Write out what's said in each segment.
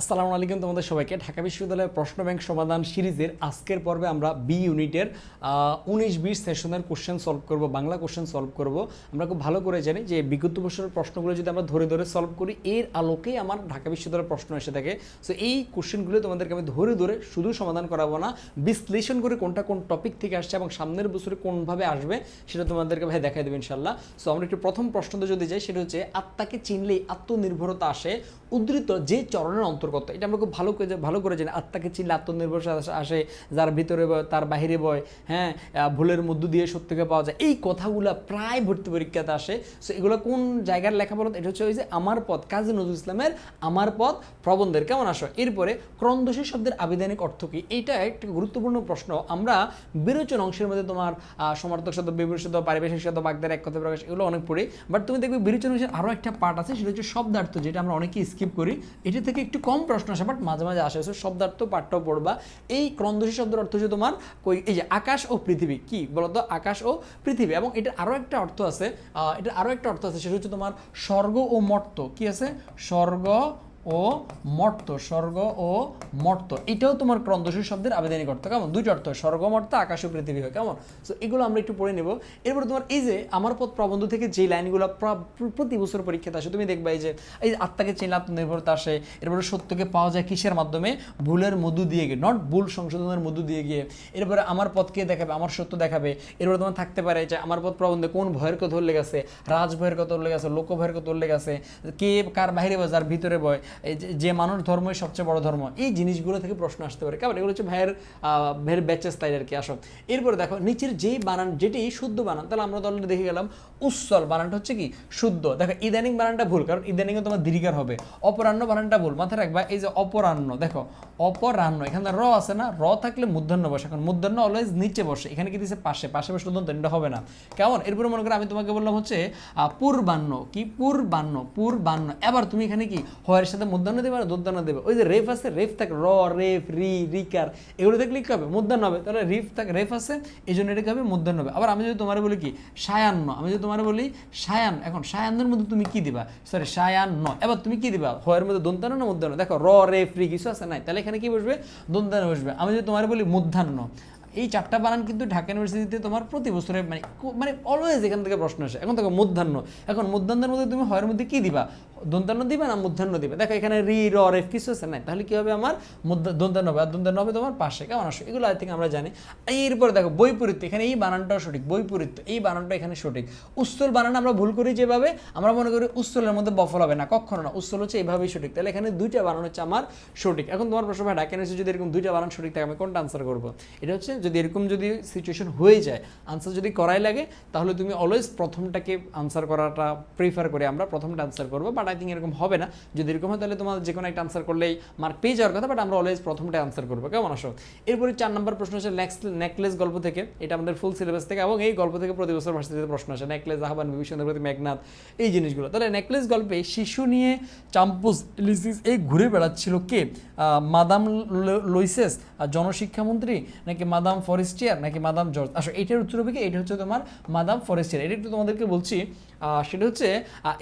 আসসালামু আলাইকুম তোমাদের সবাইকে। ঢাকা বিশ্ববিদ্যালয়ের প্রশ্ন ব্যাংক সমাধান সিরিজের আজকের পর্বে আমরা বি ইউনিটের উনিশ বিশ সেশনের কোশ্চেন সলভ করব, বাংলা কোশ্চেন সলভ করব। আমরা খুব ভালো করে জানি যে বিগত বছরের প্রশ্নগুলো যদি আমরা ধরে ধরে সলভ করি, এর আলোকেই আমার ঢাকা বিশ্ববিদ্যালয়ের প্রশ্ন এসে থাকে। সো এই কোশ্চেনগুলো তোমাদেরকে আমি ধরে ধরে শুধু সমাধান করাবো না, বিশ্লেষণ করে কোনটা কোন টপিক থেকে আসছে এবং সামনের বছরে কোনভাবে আসবে সেটা তোমাদেরকে ভাই দেখাই দেবে ইনশাল্লাহ সো আমরা একটু প্রথম প্রশ্নটা যদি যাই, সেটা হচ্ছে, আত্মাকে চিনলেই আত্মনির্ভরতা আসে উদ্ধৃত যে চরণের অন্তর্গত, এটা আমরা খুব ভালো করে ভালো করে জানি। আত্মাকে চিনলে আত্মনির্ভরতা আসে- যার ভিতরে বয় তার বাহিরে বয় হ্যাঁ ভুলের মধ্য দিয়ে সত্যকে পাওয়া যায়। এই কথাগুলো প্রায় ভর্তি পরীক্ষাতে আসে। সো এগুলো কোন জায়গার লেখা বলো এটা হচ্ছে ওই যে আমার পথ, কাজী নজরুল ইসলামের আমার পথ, প্রবন্ধের। কেমন আসো? এরপরে ক্রন্দশী শব্দের আবিধানিক অর্থ কি? এইটা একটা গুরুত্বপূর্ণ প্রশ্ন। আমরা বিরোচন অংশের মধ্যে তোমার সমার্থক শব্দ শব্দ পারিবেশিক শব্দ বাগদার এক কথা প্রকাশ, এগুলো অনেক পড়ি। বাট তুমি দেখবে বিরোচন অংশের আরও একটা পার্ট আছে, সেটা হচ্ছে শব্দার্থ, যেটা আমরা অনেকেই স্কিপ করি, এটা থেকে একটু কম প্রশ্ন আসে বাট মাঝে মাঝে আসে। শব্দার্থ পাঠ্য পড়বা। এই ক্রন্দশী শব্দের অর্থ হচ্ছে তোমার কই, এই যে আকাশ ও পৃথিবী। কি বলতো? আকাশ ও পৃথিবী। এবং এটার আরও একটা অর্থ আছে এটার আরও একটা অর্থ আছে, সেটা হচ্ছে তোমার স্বর্গ ও মর্ত। কি আছে? স্বর্গ ও মর্ত, স্বর্গ ও মর্ত। এটাও তোমার ক্রন্দশী শব্দের আবেদনিক অর্থ। কেমন? দুইটা অর্থ স্বর্গ, মর্ত, আকাশ পৃথিবী হয়। কেমন? সো এগুলো আমরা একটু পড়ে নেব। এরপর তোমার এই যে আমার পথ প্রবন্ধ থেকে যে লাইনগুলো প্র- প্র- প্রতি বছর পরীক্ষাতে আসে, তুমি দেখবা এই যে, এই আত্মাকে চেনে আত্মনির্ভরতা আসে, এরপরে সত্যকে পাওয়া যায় কিসের মাধ্যমে? ভুলের মধ্য দিয়ে গিয়ে নট ভুল সংশোধনের মধ্য দিয়ে গিয়ে। এরপরে আমার পথকে দেখাবে? আমার সত্য দেখাবে। এরপরে তোমার থাকতে পারে যে আমার পথ প্রবন্ধে কোন ভয়ের কথা উল্লেখ আছে? রাজ ভয়ের কথা উল্লেখ আছে? লোক ভয়ের কথা উল্লেখ আছে? কে কার বাইরে বয়? যার ভিতরে বয়? যে- মানুষ ধর্মই সবচেয়ে বড় ধর্ম এই জিনিসগুলো থেকে প্রশ্ন আসতে পারে। কেমন এগুলো হচ্ছে ভাইয়ের ভাইয়ের ব্যাচেস তাই আর কি আসো এরপরে দেখো নিচের যেই বানান যেটি শুদ্ধ বানান তাহলে আমরা তো দেখে গেলাম উচ্ছল বানানটা হচ্ছে কি? শুদ্ধ। দেখো ইদানিং বানানটা ভুল কারণ ইদানিং তোমার দীর্ঘার হবে। অপরাহ্ন বানানটা ভুল মাথায় রাখবা এই যে অপরাহ্ন দেখো অপরাহ্ন এখানে র আছে না? র থাকলে মূর্ধন্য বসে এখন মূর্ধন্য অলওয়েজ নিচে বসে এখানে কি দিচ্ছে পাশে পাশে বসে দন্ত এটা হবে না। কেমন? এরপরে মনে করো আমি তোমাকে বললাম হচ্ছে আহ, পূর্বাহ্ন কি? পূর্বাহ্ন পূর্বাহ্ন। এবার তুমি এখানে কি? হয়ের সাথে মূর্ধন্য দেবে আর দোদ্ধান্য দেবে। ওই যে রেফ আছে, রেফ থাকে র, রেফ, রি, রিকার এগুলো দেখলে কি হবে মূর্ধন্য হবে। তাহলে রিফ থাকে, রেফ আছে, এই জন্য এটাকে হবে মূর্ধন্য হবে। আবার আমি যদি তোমার বলি কি, সায়ান্ন, আমি যদি তোমার বলি সায়ান এখন সায়ান্নের মধ্যে তুমি কি দিবা? সরি সায়ান্ন। এবার তুমি কি দিবা? হয়ের মধ্যে দন্তান্ন না মধ্যাহ্ন? দেখো, র রেফ ফ্রি, কিছু আছে? নাই। তাহলে এখানে কি বসবে? দন্তান্ন বসবে। আমি যদি তোমার বলি মধ্যাহ্ন এই চারটা বানান কিন্তু ঢাকা ইউনিভার্সিটিতে তোমার প্রতি বছরে মানে মানে অলওয়েজ এখান থেকে প্রশ্ন আসে। এখন দেখো মধ্যাহ্ন। এখন মধ্যাহ্নের মধ্যে তুমি হয়ের মধ্যে কি দিবা? দন্তান্ন দিবে না মধ্যাহ্ন দিবে? দেখো এখানে রি, র রেফ কিছু আছে? নাই। তাহলে কি হবে আমার? দন্তান্ন হবে। আর দন্তান্ন হবে তোমার পাশে। কেমন আসে এগুলো আই থেকে আমরা জানি। এরপরে দেখো, বৈপরীত্য। এখানে এই বানানটাও সঠিক। বৈপরীত্য। এই বানানটা এখানে সঠিক। উস্তল বানান আমরা ভুল করি যেভাবে, আমরা মনে করি উস্তলের মধ্যে বফল হবে না, কখনো না। উস্তল হচ্ছে এইভাবেই সঠিক। তাহলে এখানে দুইটা বানান হচ্ছে আমার সঠিক। এখন তোমার প্রশ্ন, ভাই, ঢাকা যদি এরকম দুইটা বানান সঠিক থাকে, আমি কোনটা আনসার করব? এটা হচ্ছে যদি এরকম যদি সিচুয়েশন হয়ে যায় আনসার যদি করাই লাগে, তাহলে তুমি অলওয়েজ প্রথমটাকে আনসার করাটা প্রিফার করে আমরা প্রথমটা আনসার করব। বাট আই থিঙ্ক এরকম হবে না। যদি এরকম হয়, তাহলে তোমার যে কোনো একটা আনসার করলেই মার্ক পেয়ে যাওয়ার কথা বাট আমরা অলওয়েজ প্রথমটা আনসার করব। কেমন আসো এরপরে চার নম্বর প্রশ্ন হচ্ছে নেকলেস গল্প থেকে। এটা আমাদের ফুল সিলেবাস থেকে, এবং এই গল্প থেকে প্রতি বছর ভার্সিটিতে প্রশ্ন আসে। নেকলেস আহ্বান, বিভীষণের মেঘনাথ এই জিনিসগুলো। তাহলে নেকলেস গল্পে শিশু নিয়ে চাম্পুস লিসিস, এই ঘুরে বেড়াচ্ছিল কে? মাদাম লুইসেস জনশিক্ষামন্ত্রী, নাকি মাদাম ফরেস্টিয়ার নাকি মাদাম জর্জ? আসলে এটার উত্তর হবে কি? এটা হচ্ছে তোমার মাদাম ফরেস্টিয়ার। এটা একটু তোমাদেরকে বলছি সেটা হচ্ছে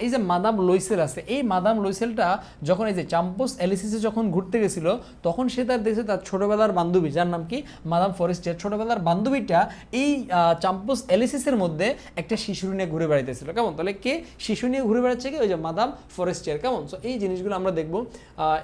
এই যে মাদাম লইসেল আছে, এই মাদাম লইসেলটা যখন এই যে চাম্পোস এলিসিসে যখন ঘুরতে গেছিল, তখন সে তার দেশে তার ছোটবেলার বান্ধবী, যার নাম কি? মাদাম ফরেস্টিয়ার ছোটবেলার বান্ধবীটা এই চাম্পোস এলিসিসের মধ্যে একটা শিশু নিয়ে ঘুরে বেড়াইতেছিল। কেমন? তাহলে কে শিশু নিয়ে ঘুরে বেড়াচ্ছে কি? ওই যে মাদাম ফরেস্টিয়ার। কেমন? সো এই জিনিসগুলো আমরা দেখব।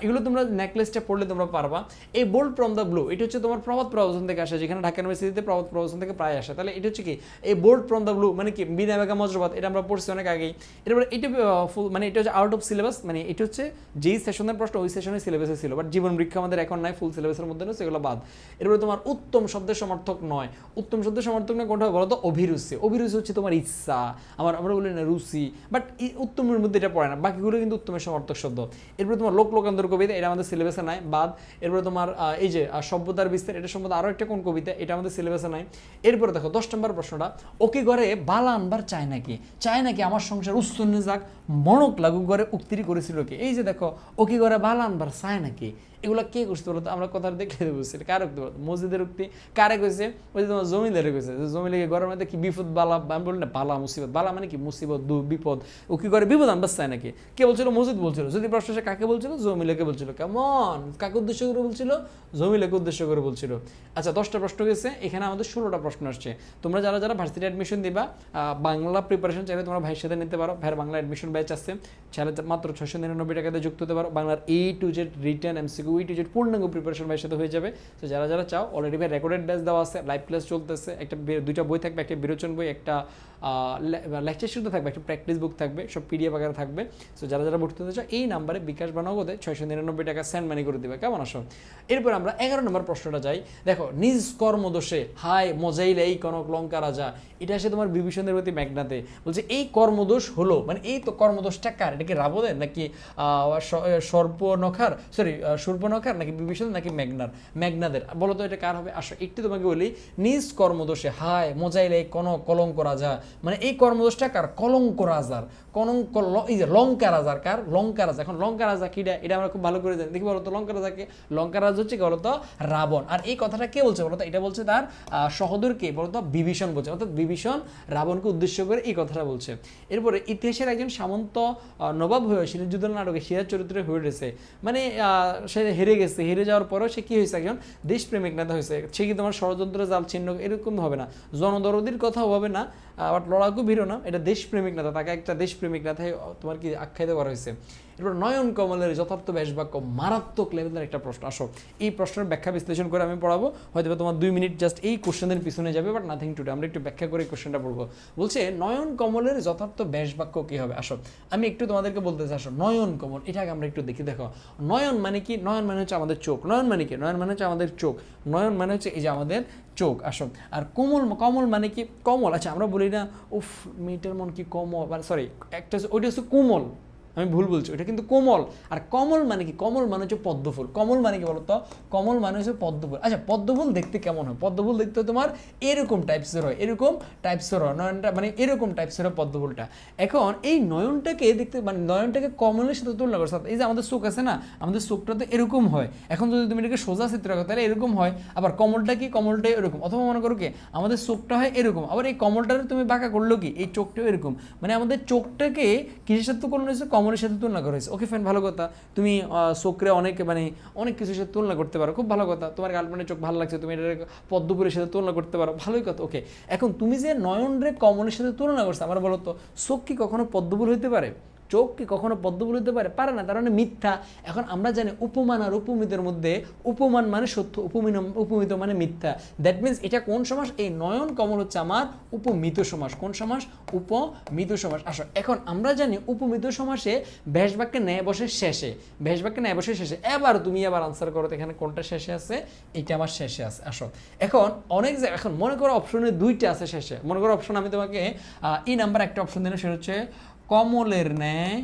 এগুলো তোমরা নেকলেসটা পড়লে তোমরা পারবা। এই বোল্ড ফ্রম দ্য ব্লু এটা হচ্ছে তোমার প্রভাত প্রবচন থেকে আসে, যেখানে ঢাকা ইউনিভার্সিটিতে প্রভাত প্রবচন থেকে প্রায় আসে। তাহলে এটা হচ্ছে কি? এই বোল্ড ফ্রম দ্য ব্লু মানে কি? বিনা বেগা মজরবাদ এটা আমরা পড়ছি অনেক আগেই। এরপরে এটা ফুল মানে এটা হচ্ছে আউট অফ সিলেবাস মানে এটা হচ্ছে যেই সেশনের প্রশ্ন ওই সেশনের সিলেবাসে ছিল। বাট জীবন বৃক্ষ আমাদের এখন নাই ফুল সিলেবাসের মধ্যে নয় সেগুলো বাদ। এরপরে তোমার উত্তম শব্দের সমর্থক নয়। উত্তম শব্দের সমর্থক নয় কোনটা হবে বলো তো অভিরুচি। অভিরুচি হচ্ছে তোমার ইচ্ছা। আমার, আমরা বলি না রুচি। বাট উত্তমের মধ্যে এটা পড়ে না। বাকিগুলো কিন্তু উত্তমের সমর্থক শব্দ। এরপরে তোমার লোক লোকান্তর কবিতা, এটা আমাদের সিলেবাসে নাই, বাদ। এরপরে তোমার এই যে সভ্যতার বিস্তার, এটা সম্বন্ধে আরও একটা কোন কবিতা, এটা আমাদের সিলেবাসে নাই। এরপরে দেখো, দশ নম্বর প্রশ্নটা ওকে ঘরে বালা আনবার চায় নাকি? চায় নাকি নাকি আমার সংসার উচ্ছন্নে যাক, মনক লাগু করে উক্তিরি করেছিল কি? এই যে দেখো, ও কি করে বালান বার চায় নাকি? এগুলো কে করছে বলতো আমরা কথা দেখে বুঝছি কার উক্তি বলতো মসজিদের উক্তি কারে কইছে? ওই যে তোমার জমিদারে কইছে জমি লেগে ঘরের মধ্যে কি বিপদ, বালা, আমি বলি না বালা, মুসিবত, বালা মানে কি মুসিবত দু বিপদ, ও কি করে বিপদ আনবাস চায় নাকি? কে বলছিল? মসজিদ বলছিল। যদি প্রশ্ন সে কাকে বলছিল? জমিলাকে বলছিল। কেমন? কাকে উদ্দেশ্য করে বলছিল? জমিলাকে উদ্দেশ্য করে বলছিল। আচ্ছা দশটা প্রশ্ন গেছে এখানে আমাদের ষোলোটা প্রশ্ন আসছে। তোমরা যারা যারা ভার্সিটি অ্যাডমিশন দিবা বাংলা প্রিপারেশন চাইলে তোমরা ভাইয়ের সাথে নিতে পারো। ভাইয়ের বাংলা অ্যাডমিশন ব্যাচ আছে। ছেলে মাত্র ছশো নিরানব্বই টাকাতে যুক্ত হতে পারো। বাংলার A to Z written MCQ E to Z পূর্ণাঙ্গ প্রিপারেশন ভাইয়ের সাথে হয়ে যাবে। তো যারা যারা চাও অলরেডি ভাই রেকর্ডেড ব্যাচ দেওয়া আছে লাইভ ক্লাস চলতেছে। একটা দুইটা বই থাকবে, একটা বিরোচন বই, একটা লেকচার শুধু থাকবে, একটা প্র্যাকটিস বুক থাকবে, সব পিডিএফ আকারে থাকবে। সো যারা যারা ভর্তি হতে চাও, এই নাম্বারে বিকাশ বা নগদে ছয়শো নিরানব্বই টাকা সেন্ড মানি করে দিবে। কেমন আসো এরপর আমরা এগারো নম্বর প্রশ্নটা যাই। দেখো, নিজ কর্মদোষে, হায় মজাইলে এই কনক লঙ্কা রাজা, এটা আসে তোমার বিভীষণের প্রতি মেঘনাতে বলছে, এই কর্মদোষ হলো মানে এই তো কর্মদোষটা কার? এটা কি রাবণের নাকি সর্পনখার? সরি সূর্পনখার নাকি বিভীষণ নাকি মেঘনার মেঘনাদের বলো তো এটা কার হবে? আসো, একটু তোমাকে বলি। নিজ কর্মদোষে, হায় মজাইলে এই কনক কলঙ্ক রাজা মানে এই কর্মদোষটা কার? কলঙ্ক রাজার। কলঙ্ক এই যে লঙ্কা রাজার কার? লঙ্কা রাজা। এখন লঙ্কা রাজা কিটা এটা আমরা খুব ভালো করে জানি। দেখি বলতো লঙ্কা রাজাকে লঙ্কা রাজা হচ্ছে কি বলতো? রাবণ। আর এই কথাটা কে বলছে বলতো? এটা বলছে তার আহ, সহোদর কে? বলতো বিভীষণ বলছে। অর্থাৎ বিভীষণ রাবণকে উদ্দেশ্য করে এই কথাটা বলছে। এরপরে ইতিহাসের একজন সামন্ত নবাব হয়ে সিরাজুদ্দৌলা নাটকে সিরাজ চরিত্রে হয়ে উঠেছে। মানে সে হেরে গেছে। হেরে যাওয়ার পরেও সে কি হয়েছে একজন? দেশপ্রেমিক নেতা হয়েছে। সে কি তোমার ষড়যন্ত্র জাল ছিন্ন এরকম হবে না। জনদরদির কথাও হবে না। আবার লড়াকু ভিড়ও না, এটা দেশপ্রেমিক নেতা, তাকে একটা দেশপ্রেমিক নেতায় তোমার কি আখ্যায়িত করা হয়েছে? এরপর নয়ন কমলের যথার্থ ব্যাসবাক্য মারাত্মক লেভেলের একটা প্রশ্ন, আসো। এই প্রশ্নের ব্যাখ্যা বিশ্লেষণ করে আমি পড়াবো হয়তো তোমার দুই মিনিট জাস্ট এই কোশ্চেনের পিছনে যাবে বাট নাথিং টুডে আমরা একটু ব্যাখ্যা করে কোশ্চেনটা পড়ব। বলছে, নয়ন কমলের যথার্থ ব্যাসবাক্য কি হবে? আসো, আমি একটু তোমাদেরকে বলতে চাই, আসো, নয়ন কমল এটাকে আমরা একটু দেখি দেখো। নয়ন মানে কি? নয়ন মানে হচ্ছে আমাদের চোখ। নয়ন মানে কি? নয়ন মানে হচ্ছে আমাদের চোখ। নয়ন মানে হচ্ছে এই যে আমাদের চোখ আসো আর কোমল, কমল মানে কি? কমল। আচ্ছা আমরা বলি না, উফ, মেয়েটার মন কি কমল? মানে সরি একটা ওইটা হচ্ছে কোমল। আমি ভুল বলছি, ওটা কিন্তু কোমল। আর কমল মানে কি? কমল মানে হচ্ছে পদ্মফুল। কমল মানে কি বলতো? কমল মানে হচ্ছে পদ্মফুল। আচ্ছা পদ্মফুল দেখতে কেমন হয়? পদ্মফুল দেখতে তোমার এরকম টাইপসের হয়, এরকম টাইপসের হয়, নয়নটা মানে এরকম টাইপসের হয় পদ্মফুলটা। এখন এই নয়নটাকে দেখতে মানে নয়নটাকে কমলের সাথে তুলনা করছ এই যে আমাদের চোখ আছে না, আমাদের চোখটা তো এরকম হয়। এখন যদি তুমি এটাকে সোজা চিত্র করো, তাহলে এরকম হয়। আবার কমলটা কি? কমলটা এরকম অথবা মনে করো কি, আমাদের চোখটা হয় এরকম। আবার এই কমলটারে তুমি বাঁকা করল কি? এই চোখটাও এরকম। মানে আমাদের চোখটাকে কিসের সাথে তুলনা হয়েছে কমলের সাথে তুলনা করা হয়েছে। ওকে ফ্যান ভালো কথা। তুমি শোকরে অনেক মানে অনেক কিছুর সাথে তুলনা করতে পারো। খুব ভালো কথা। তোমার গার্লফ্রেন্ডের চোখ ভালো লাগছে, তুমি এটা পদ্মপুরের সাথে তুলনা করতে পারো। ভালোই কথা ওকে এখন তুমি যে নয়ন রে কমলের সাথে তুলনা করছ, আমার বলো তো, শোক কি কখনো পদ্মপুর হইতে পারে? চোখ কি কখনো পদ্মপুর হতে পারে? পারে না, তার মানে মিথ্যা। এখন আমরা জানি উপমান আর উপমিতের মধ্যে উপমান মানে সত্য, উপমিন উপমিত মানে মিথ্যা। দ্যাট মিনস এটা কোন সমাস? এই নয়ন কমল হচ্ছে আমার উপমিত সমাস। কোন সমাস? উপমিত সমাস। আসো, এখন আমরা জানি উপমিত সমাসে ভ্যাস বাক্যে ন্যায় বসে শেষে। ভ্যাস বাক্যে ন্যায় বসে শেষে। এবার তুমি আবার আনসার করো তো এখানে কোনটা শেষে আছে? এটা আমার শেষে আছে। আসো, এখন অনেক এখন মনে করো অপশনে দুইটা আছে শেষে। মনে করো অপশন আমি তোমাকে এই নাম্বার একটা অপশন দিলাম, সেটা হচ্ছে কমলের ন্যায়,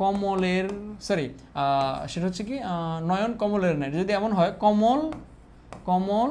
কমলের সরি সেটা হচ্ছে কি নয়ন কমলের ন্যায়। যদি এমন হয়, কমল কমল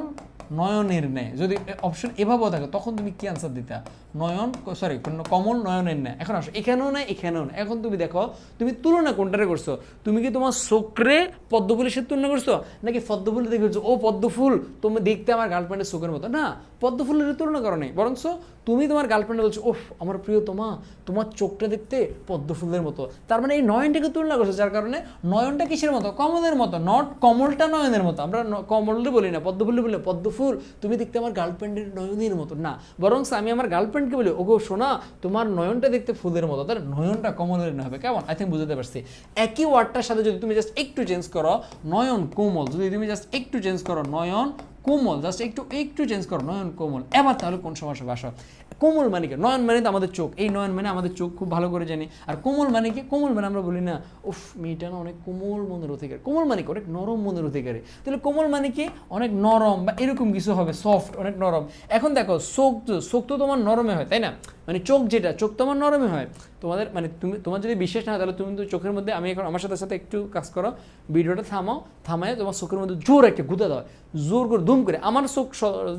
নয়নের ন্যায় যদি অপশন এভাবেও থাকে, তখন তুমি কি আনসার দিতা? নয়ন সরি কমল নয়নের ন্যায় এখন আসো, এখানেও নাই, এখানেও না এখন তুমি দেখো, তুমি তুলনা কোনটারে করছ? তুমি কি তোমার চোখরে পদ্মফুলের সাথে তুলনা করছ? নাকি পদ্মফুল দেখে ও, পদ্মফুল, তুমি দেখতে আমার গার্লফ্রেন্ডের চোখের মতো? না, পদ্মফুলের তুলনা করো নাই। বরঞ্চ তুমি তোমার গার্লফ্রেন্ডে বলছো, ওফ, আমার প্রিয় তোমা, তোমার চোখটা দেখতে পদ্মফুলের মতো। তার মানে এই নয়নটাকে তুলনা করছ, যার কারণে নয়নটা কিসের মতো? কমলের মতো নট কমলটা নয়নের মতো। আমরা কমলটা বলি না পদ্মফুল বলি পদ্মফুল তুমি দেখতে আমার গার্লফ্রেন্ডের নয়নের মতো না, বরং আমি আমার গার্লফ্রেন্ডকে বলি, ওগো শোনা তোমার নয়নটা দেখতে ফুলের মতো। তার নয়নটা কমলের না হবে। কেমন? আই থিঙ্ক বুঝতে পারছি। একই ওয়ার্ডটার সাথে যদি তুমি জাস্ট একটু চেঞ্জ করো, নয়ন কোমল। যদি তুমি জাস্ট একটু চেঞ্জ করো, নয়ন কোমল জাস্ট একটু একটু চেঞ্জ করো, নয়ন কোমল। এবার তাহলে কোন সমস্যা বাসা কোমল মানে কি? নয়ন মানে তো আমাদের চোখ। এই নয়ন মানে আমাদের চোখ খুব ভালো করে জানি। আর কোমল মানে কি? কোমল মানে আমরা বলি না, উফ, মেয়েটা না অনেক কোমল মনের অধিকারী। কোমল মানে কি? অনেক নরম মনের অধিকারী। তাহলে কোমল মানে কি? অনেক নরম বা এরকম কিছু হবে সফট অনেক নরম। এখন দেখো শোক চোখ তো তোমার নরমে হয়, তাই না? মানে চোখ যেটা, চোখ তো আমার নরমই হয়। তোমাদের মানে তুমি, তোমার যদি বিশ্বাস না হয়, তাহলে তুমি তো চোখের মধ্যে, আমি এখন আমার সাথে সাথে একটু কাজ করো, ভিডিওটা থামাও, থামায় তোমার চোখের মধ্যে জোর একটা গুঁতা দাও, জোর করে দুম করে। আমার চোখ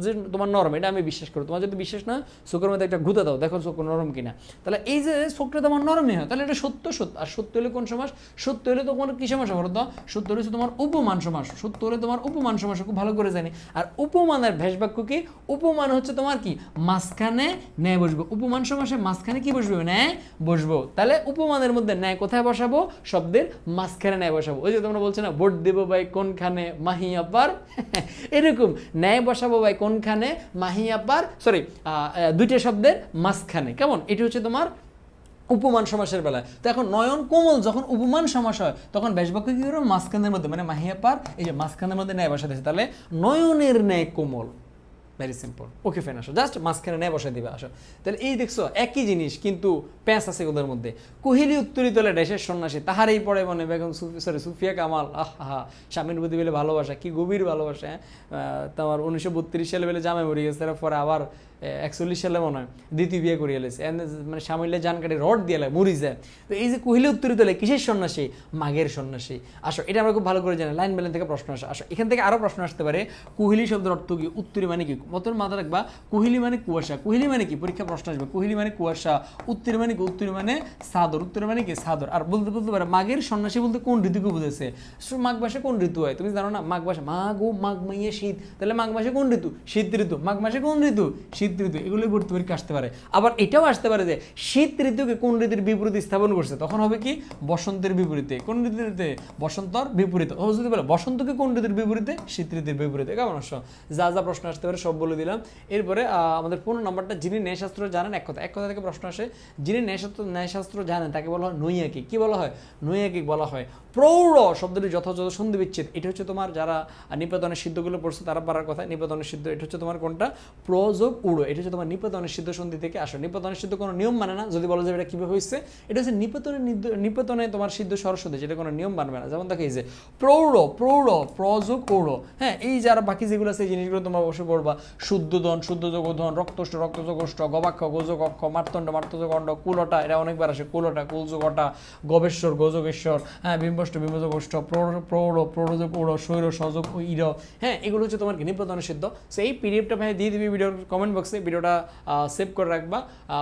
যে তোমার নরম, এটা আমি বিশ্বাস করি। তোমার যদি বিশ্বাস না চোখের মধ্যে একটা গুঁতা দাও, দেখো চোখ নরম কিনা। তাহলে এই যে চোখটা তোমার নরমই হয়, তাহলে এটা সত্য সত্য। আর সত্য হলে কোন সমাস? সত্য হলে তোমার কি সমাস বলো তো? সত্য হলে তোমার উপমান সমাস। সত্য হলে তোমার উপমান সমাস, খুব ভালো করে জানি। আর উপমানের ভেষবাক্য কি? উপমান হচ্ছে তোমার কি? মাঝখানে ন্যায় বসবো। উপমান সমাসে মাঝখানে কি বসবে? ন্যায় বসবো। তাহলে উপমানের মধ্যে ন্যায় কোথায় বসাবো? শব্দের মাঝখানে ন্যায় বসাবো। ওই যে তোমরা বলছো না, ভোট দেবো ভাই কোনখানে? মাহিয়া পার। এরকম। ন্যায় বসাবো ভাই কোনখানে? মাহিয়া পার। সরি দুইটা শব্দের মাঝখানে। কেমন? এটা হচ্ছে তোমার উপমান সমাসের বেলায়। তো এখন নয়ন কোমল যখন উপমান সমাস হয়, তখন বেশবাক্য কি করবে? মাঝখানের মধ্যে। মানে মাহিয়া পার, এই যে মাঝখানের মধ্যে ন্যায় বসাতে তাহলে নয়নের ন্যায় কোমল। ভেরি সিম্পল ওকে ফেন আসো। জাস্ট মাঝখানে নেয় বসে দিবে, আসো। তাহলে এই দেখছ, একই জিনিস, কিন্তু প্যাঁচ আছে ওদের মধ্যে। কোহিলি উত্তরি তোলে দেশের সন্ন্যাসী, তাহারই পড়ে মনে বেগম সরি সুফিয়া কামাল, আহা, স্বামীর প্রতি বেলে ভালোবাসা, কি গভীর ভালোবাসা হ্যাঁ? তোমার উনিশশো বত্রিশ সালে বেলে জামাই মরে গেছে, তারপরে আবার একচল্লিশ সালে মনে হয়, দ্বিতীয় বিয়ে করিয়ে এলেছে মানে স্বামীলে জান কাটি রড দিয়ে লাগে মরি যায়। তো এই যে কোহিলি উত্তরিত হলে কিসের সন্ন্যাসী? মাঘের সন্ন্যাসী। আসো, এটা আমরা খুব ভালো করে জানি, লাইন বেলেন থেকে প্রশ্ন আসে। আসো, এখান থেকে আরও প্রশ্ন আসতে পারে, কুহিলি শব্দের অর্থ কি, উত্তরি মানে কি? মতন মাথা রাখবা, কুহিলি মানে কুয়াশা। কুহিলি মানে কি? পরীক্ষা প্রশ্ন আসবে, কুহিলি মানে কুয়াশা, উত্তরি মানে কি? উত্তরি মানে সাদর, উত্তরি মানে কি? সাদর। আর বলতে বলতে পারে, মাঘের সন্ন্যাসী বলতে কোন ঋতুকে বুঝেছে মাঘ মাসে কোন ঋতু হয়? তুমি জানো না, মাঘ মাসে মাঘ ও মাঘ মাইয়ে শীত। তাহলে মাঘ মাসে কোন ঋতু? শীত ঋতু। মাঘ মাসে কোন ঋতু? শীত ঋতু, এগুলোই ভর্তি পরীক্ষা আসতে পারে। আবার এটাও আসতে পারে যে, শীত ঋতুকে কোন ঋতুর বিপরীতে স্থাপন করছে? তখন হবে কি? বসন্তের বিপরীতে। কোন ঋতুতে? বসন্তর বিপরীতে। ও যদি বলে, বসন্তকে কোন ঋতুর বিপরীতে? শীত ঋতুর বিপরীতে। কেমন আসো যা যা প্রশ্ন আসতে পারে, সব বলে দিলাম। এরপরে আমাদের পনেরো নম্বরটা যিনি ন্যায়শাস্ত্র জানেন, এক কথা এক কথা থেকে প্রশ্ন আসে, যিনি ন্যায়শাস্ত্র ন্যায়শাস্ত্র জানেন, তাকে বলা হয় নৈয়াকিক। কি বলা হয়? নৈয়াকিক বলা হয়। প্রৌঢ় শব্দটি যথাযথ সন্ধি বিচ্ছেদ। এটা হচ্ছে তোমার যারা নিপাতনের সিদ্ধগুলো পড়ছে, তারা পারার কথা। নিপাতনের সিদ্ধ, এটা হচ্ছে তোমার কোনটা? প্রযোগ উড়ো এটা হচ্ছে তোমার নিপাতনের সিদ্ধ সন্ধি থেকে আসো। নিপাতনের সিদ্ধ কোনো নিয়ম মানে না, যদি বলা যায় এটা কীভাবে হয়েছে এটা হচ্ছে নিপাতনের নিপাতনে তোমার সিদ্ধ সরস্বতী, যেটা কোনো নিয়ম মানবে না। যেমন দেখো এই যে, প্রৌঢ় প্রৌঢ় প্রযোগ ঔঢ় হ্যাঁ এই যারা বাকি যেগুলো আছে, এই জিনিসগুলো তোমরা অবশ্যই পড়বা। শুদ্ধধন, শুদ্ধযোগধন রক্তষ্ট রক্তযোগষ্ট গবাক্ষ গোযোগক্ষ মার্তণ্ড মার্তযোগণ্ড কুলটা এটা অনেকবার আসে, কুলটা কুলযোগটা গবেশ্বর গোযোগেশ্বর হ্যাঁ বিম্বষ্ট বিম্বযোগষ্ট প্রৌঢ় প্রৌঢ় প্রৌঢ়যোগ ঔঢ় শৈর ইর হ্যাঁ এগুলো হচ্ছে তোমার নিপতনের সিদ্ধ সো এই পিডিএফটা ভাই দিয়ে দিবি ভিডিওর কমেন্ট বক্সে ভিডিওটা সেভ করে রাখবা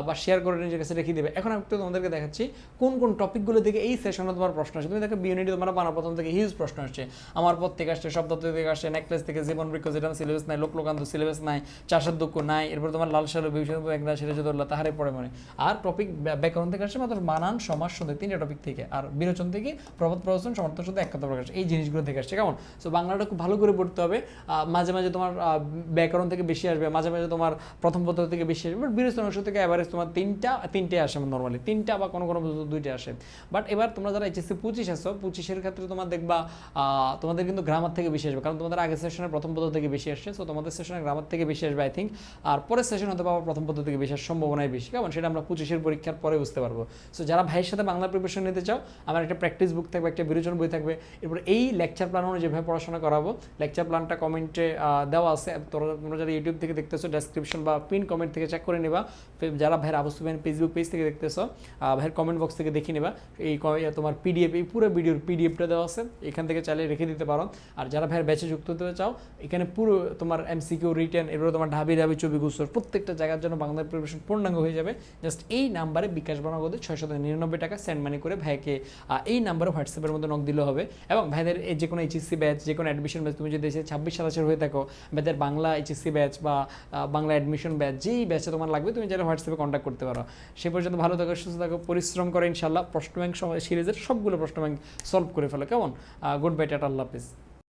বা শেয়ার করে নিজের কাছে রেখে দেবে। এখন একটু তোমাদেরকে দেখাচ্ছি কোন কোন টপিকগুলো থেকে এই সেশনে তোমার প্রশ্ন আসে। তুমি দেখো বিউনিটি তোমার বানা প্রথম থেকে হিউজ প্রশ্ন আসছে আমার পথ থেকে আসছে শব্দ থেকে আসছে নেকলেস থেকে জীবন বৃক্ষ যেটা সিলেবাস নাই, লোকলোকান্ত সিলেবাস নাই, চাষের দুঃখ নাই, এরপর তোমার লাল সাল ভীষণ একটা সেটা যদি তাহারে পড়ে মনে। আর টপিক ব্যাকরণ থেকে আসছে মাত্র বানান সমাজ, সন্ধে, তিনটা টপিক থেকে। আর বিরোচন থেকে প্রবাদ, প্রবচন, সমর্থন শুধু এক প্রকাশ, এই জিনিসগুলো থেকে আসছে, কেমন? সো বাংলাটা খুব ভালো করে পড়তে হবে। মাঝে মাঝে তোমার ব্যাকরণ থেকে বেশি আসবে, মাঝে মাঝে তোমার প্রথম পদ্ধতি থেকে বেশি আসবে বাট বিরোচন অংশ থেকে অ্যাভারেজ তোমার তিনটা, তিনটে আসে নর্মালি তিনটা বা কোনো কোনো পদ্ধতি দুইটা আসে। বাট এবার তোমরা যারা এইচএসসি পঁচিশ আসো পঁচিশের ক্ষেত্রে তোমার দেখবা তোমাদের কিন্তু গ্রামার থেকে বেশি আসবে, কারণ তোমাদের আগের সেশনের প্রথম পদ্ধতি থেকে বেশি আসছে সো তোমাদের সেশনে গ্রামার থেকে বেশি আসবে আই থিঙ্ক আর পরের সেশন হতে পারব প্রথম পদ্ধতি থেকে বেশি সম্ভাবনাই বেশি, কেমন? সেটা আমরা পঁচিশের পরীক্ষার পরে বুঝতে পারব। সো যারা ভাইয়ের সাথে বাংলা প্রিপারেশন নিতে চাও, আমার একটা প্র্যাকটিস বুক থাকবে, একটা বিরোচন বই থাকবে। এরপর এই লেকচার প্ল্যান অনুযায়ী যেভাবে পড়াশোনা করাবো লেকচার প্ল্যানটা কমেন্টে দেওয়া আছে। তোমরা যারা ইউটিউব থেকে দেখতেছো ডেসক্রিপশন বা পিন কমেন্ট থেকে চেক করে নেবা। যারা ভাইয়ের ভাইয়ের ফেসবুক পেজ থেকে দেখতেছো ভাইয়ের কমেন্ট বক্স থেকে দেখে নেবা। এই তোমার পিডিএফ এই পুরো ভিডিওর পিডিএফটা দেওয়া আছে, এখান থেকে চালিয়ে রেখে দিতে পারো। আর যারা ভাইয়ের ব্যাচে যুক্ত হতে চাও, এখানে পুরো তোমার এমসিকিউ রিটার্ন এরপরে তোমার ঢাবি ঢাবি ছবি গুসর প্রত্যেকটা জায়গার জন্য বাংলা প্রিপারেশন পূর্ণাঙ্গ হয়ে যাবে। জাস্ট এই নাম্বারে বিকাশ বানাগতে ছয়শত নিরানব্বই টাকা সেন্ড মানি করে ভাইকে এই নাম্বারে হোয়াটসঅ্যাপের মধ্যে নক দিলে হবে। এবং ভাইদের যে কোনো এইচএসসি ব্যাচ যে কোনো অ্যাডমিশন ব্যাচ তুমি যদি এসে ছাব্বিশ সাতাশের হয়ে থাকো, ভাইদের বাংলা এইচএসসি ব্যাচ বা বাংলা অ্যাডমিশন ব্যাচ যেই ব্যাচে তোমার লাগবে, তুমি যারা হোয়াটসঅ্যাপে কন্ট্যাক্ট করতে পারো। সে পর্যন্ত ভালো থাকো, সুস্থ থাকো, পরিশ্রম করে ইনশাল্লাহ প্রশ্ন ব্যাংক সিরিজের সবগুলো প্রশ্ন ব্যাংক সলভ করে ফেলো, কেমন? গুড বাই টাটা, আল্লাহ হাফিজ।